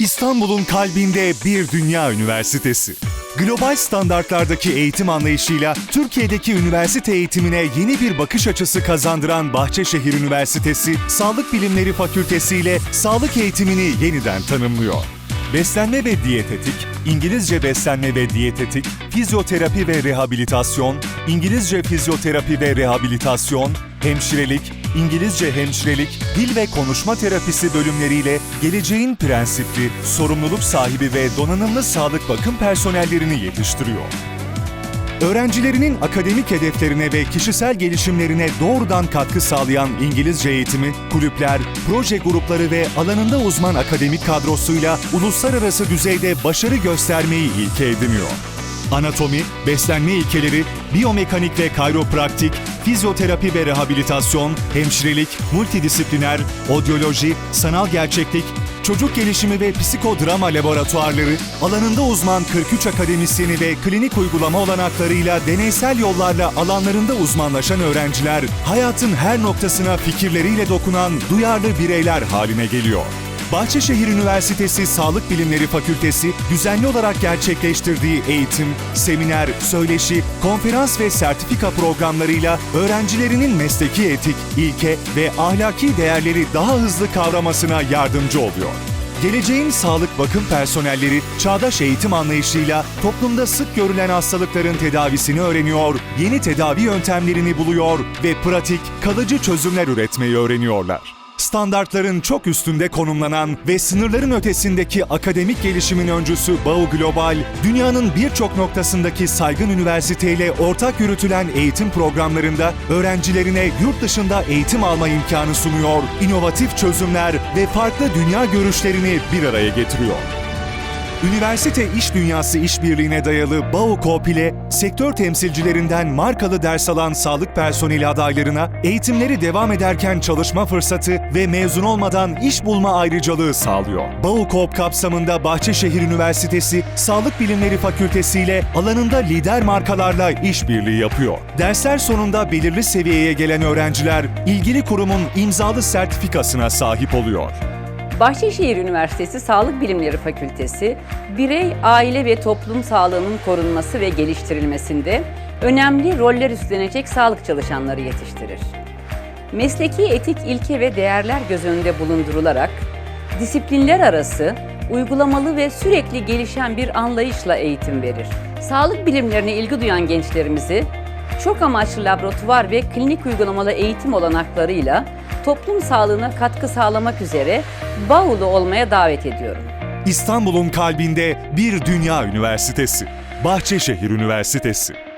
İstanbul'un kalbinde bir dünya üniversitesi. Global standartlardaki eğitim anlayışıyla Türkiye'deki üniversite eğitimine yeni bir bakış açısı kazandıran Bahçeşehir Üniversitesi Sağlık Bilimleri Fakültesi ile sağlık eğitimini yeniden tanımlıyor. Beslenme ve diyetetik, İngilizce beslenme ve diyetetik, fizyoterapi ve rehabilitasyon, İngilizce fizyoterapi ve rehabilitasyon, hemşirelik, İngilizce hemşirelik, dil ve konuşma terapisi bölümleriyle geleceğin prensipli, sorumluluk sahibi ve donanımlı sağlık bakım personellerini yetiştiriyor. Öğrencilerinin akademik hedeflerine ve kişisel gelişimlerine doğrudan katkı sağlayan İngilizce eğitimi, kulüpler, proje grupları ve alanında uzman akademik kadrosuyla uluslararası düzeyde başarı göstermeyi ilke ediniyor. Anatomi, beslenme ilkeleri, biyomekanik ve kayropraktik, fizyoterapi ve rehabilitasyon, hemşirelik, multidisipliner, odyoloji, sanal gerçeklik, çocuk gelişimi ve psikodrama laboratuvarları, alanında uzman 43 akademisyeni ve klinik uygulama olanaklarıyla deneysel yollarla alanlarında uzmanlaşan öğrenciler, hayatın her noktasına fikirleriyle dokunan duyarlı bireyler haline geliyor. Bahçeşehir Üniversitesi Sağlık Bilimleri Fakültesi düzenli olarak gerçekleştirdiği eğitim, seminer, söyleşi, konferans ve sertifika programlarıyla öğrencilerinin mesleki etik, ilke ve ahlaki değerleri daha hızlı kavramasına yardımcı oluyor. Geleceğin sağlık bakım personelleri çağdaş eğitim anlayışıyla toplumda sık görülen hastalıkların tedavisini öğreniyor, yeni tedavi yöntemlerini buluyor ve pratik, kalıcı çözümler üretmeyi öğreniyorlar standartların çok üstünde konumlanan ve sınırların ötesindeki akademik gelişimin öncüsü Bağ Global, dünyanın birçok noktasındaki saygın üniversiteyle ortak yürütülen eğitim programlarında öğrencilerine yurt dışında eğitim alma imkanı sunuyor, inovatif çözümler ve farklı dünya görüşlerini bir araya getiriyor. Üniversite İş Dünyası işbirliğine dayalı BAUKOP ile sektör temsilcilerinden markalı ders alan sağlık personeli adaylarına eğitimleri devam ederken çalışma fırsatı ve mezun olmadan iş bulma ayrıcalığı sağlıyor. BAUKOP kapsamında Bahçeşehir Üniversitesi Sağlık Bilimleri Fakültesi ile alanında lider markalarla işbirliği yapıyor. Dersler sonunda belirli seviyeye gelen öğrenciler ilgili kurumun imzalı sertifikasına sahip oluyor. Bahçeşehir Üniversitesi Sağlık Bilimleri Fakültesi, birey, aile ve toplum sağlığının korunması ve geliştirilmesinde önemli roller üstlenecek sağlık çalışanları yetiştirir. Mesleki etik ilke ve değerler göz önünde bulundurularak, disiplinler arası, uygulamalı ve sürekli gelişen bir anlayışla eğitim verir. Sağlık bilimlerine ilgi duyan gençlerimizi çok amaçlı laboratuvar ve klinik uygulamalı eğitim olanaklarıyla toplum sağlığına katkı sağlamak üzere Bağulu olmaya davet ediyorum. İstanbul'un kalbinde bir dünya üniversitesi. Bahçeşehir Üniversitesi.